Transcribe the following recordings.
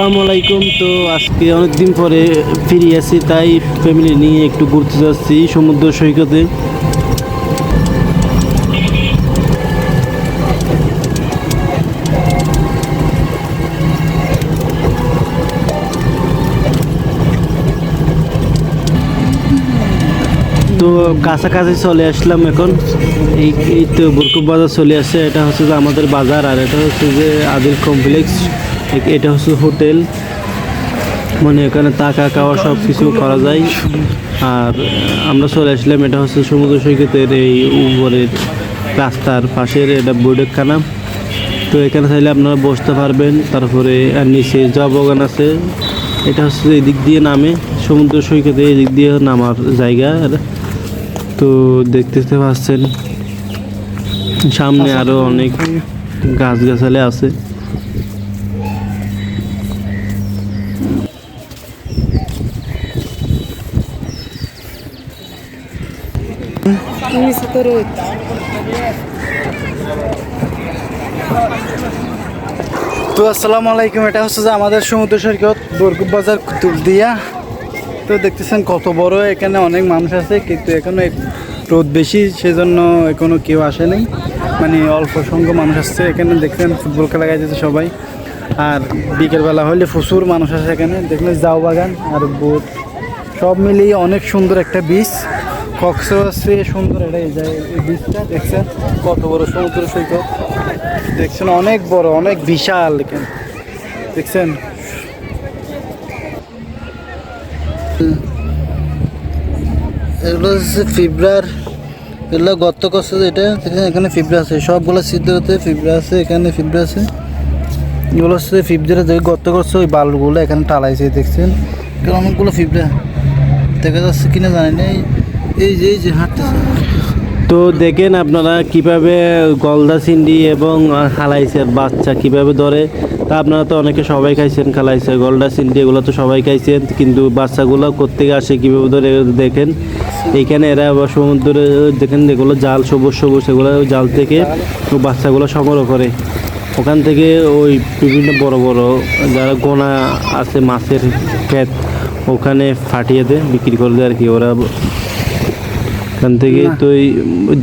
আসসালামু আলাইকুম। তো আজকে অনেকদিন পরে ফিরে আসি, তাই ফ্যামিলি নিয়ে একটু ঘুরতে যাচ্ছি সমুদ্র সৈকতে। তো কাছাকাছি চলে আসলাম এখন। এই এই তো বরকুব বাজার চলে আসছে এটা হচ্ছে যে আমাদের বাজার, আর এটা হচ্ছে যে আদিল কমপ্লেক্স। এটা হচ্ছে হোটেল। মানে এখানে টাকা খাওয়া সব কিছু করা যায়। আর আমরা চলে আসলাম, এটা হচ্ছে সমুদ্র সৈকতের এই উপরের রাস্তার পাশের এটা বৈঠকখানা। তো এখানে চাইলে আপনারা বসতে পারবেন, তারপরে, আর নিচে চা বাগান আছে। এটা হচ্ছে যে এদিক দিয়ে নামে, সমুদ্র সৈকতে এদিক দিয়ে নামার জায়গা। আর তো দেখতে পাচ্ছেন, সামনে আরও অনেক গাছ গাছালি আছে। তো আসসালামু আলাইকুম, এটা হচ্ছে যে আমাদের সমুদ্র সৈকত বরগুব বাজার কুতুবদিয়া। তো দেখতেছেন কত বড়, এখানে অনেক মানুষ আছে, কিন্তু এখনও রোদ বেশি, সেজন্য এখনও কেউ আসে নাই। মানে অল্প সংখ্যক মানুষ আসছে, এখানে দেখছেন ফুটবল খেলা গাইতেছে সবাই। আর বিকেলবেলা হলে প্রচুর মানুষ আছে এখানে। দেখলেন জাউ বাগান আর বোট, সব মিলিয়ে অনেক সুন্দর একটা বীজ কক্স আছে সুন্দর এটা এই যে- এই বীজটা দেখছেন? কত বড় সমুদ্র সৈকত। দেখছেন? অনেক বড়, অনেক বিশাল এখানে। দেখছেন? এগুলো হচ্ছে ফিব্রার, এগুলো গর্ত করছে যেটা। দেখেন এখানে ফিব্রা আছে। সবগুলো সিদ্ধ হতে ফিব্রা আছে, এখানে ফিব্রা আছে। এগুলো হচ্ছে ফিব্রা যে গর্ত করছে, ওই বালুগুলো এখানে টালাইছে, দেখছেন? এখানে অনেকগুলো ফিব্রা। দেখা যাচ্ছে কিনা জানি না তো দেখেন আপনারা কীভাবে গলদা সিন্ডি এবং খালাইসের বাচ্চা কীভাবে ধরে, তা আপনারা তো অনেকে সবাই খাইছেন খালাইছে গলদা সিন্ডি এগুলো তো সবাই খাইছেন, কিন্তু বাচ্চাগুলো কোথেকে আসে কীভাবে ধরে দেখেন। এইখানে এরা সমুদ্রে দেখেন এগুলো জাল, সবুজ সবুজ, এগুলো জাল থেকে বাচ্চাগুলো সংগ্রহ করে। ওখান থেকে ওই বিভিন্ন বড় বড় যারা গোনা আছে মাছের ক্ষেত, ওখানে ফাটিয়ে দেয়, বিক্রি করে দেয় আর কি। ওরা এখান থেকে তো এই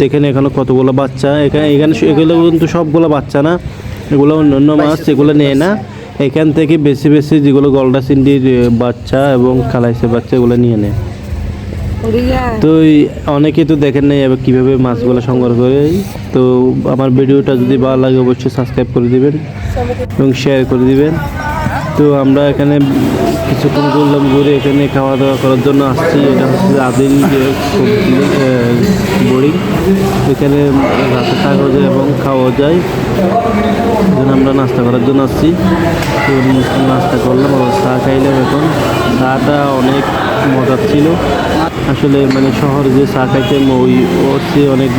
দেখেন এখানে কতগুলো বাচ্চা এখানে এখানে এগুলো কিন্তু সবগুলো বাচ্চা না। এগুলো অন্য অন্য মাছ এগুলো নেয় না। এখান থেকে বেশি বেশি যেগুলো গলদা সিন্ডির বাচ্চা এবং খালাইসে বাচ্চা এগুলো নিয়ে নেয় তো অনেকে তো দেখেন নাই এবার কীভাবে মাছগুলো সংগ্রহ করে। তো আমার ভিডিওটা যদি ভালো লাগে অবশ্যই সাবস্ক্রাইব করে দিবেন এবং শেয়ার করে দিবেন। তো আমরা এখানে কিছুক্ষণ করলাম ঘুরে এখানে খাওয়া দাওয়া করার জন্য আসছি। এটা হচ্ছে আদিল বোর্ডিং এখানে রাতে থাকা যায় এবং খাওয়া যায়। এখানে আমরা নাস্তা করার জন্য আসছি। তো নাস্তা করলাম, আবার চা খাইলাম এখন। চাটা অনেক মজার ছিল। আসলে মানে শহরে যে চা খাইতাম ওই চেয়ে অনেক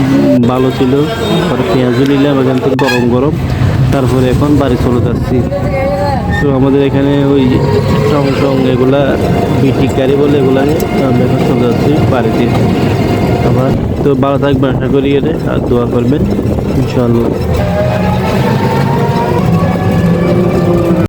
ভালো ছিল। পরে পেঁয়াজও নিলাম, এখান থেকে গরম গরম তারপরে এখন বাড়ি চলে যাচ্ছি। তো আমাদের এখানে ওই টং টং এগুলা, বিটি গাড়ি বলে এগুলা নিয়ে এখন চলে যাচ্ছি বাড়িতে। আবার তো ভালো থাকবেন, আশা করি এটা আর দোয়া করবেন। ইনশাল্লাহ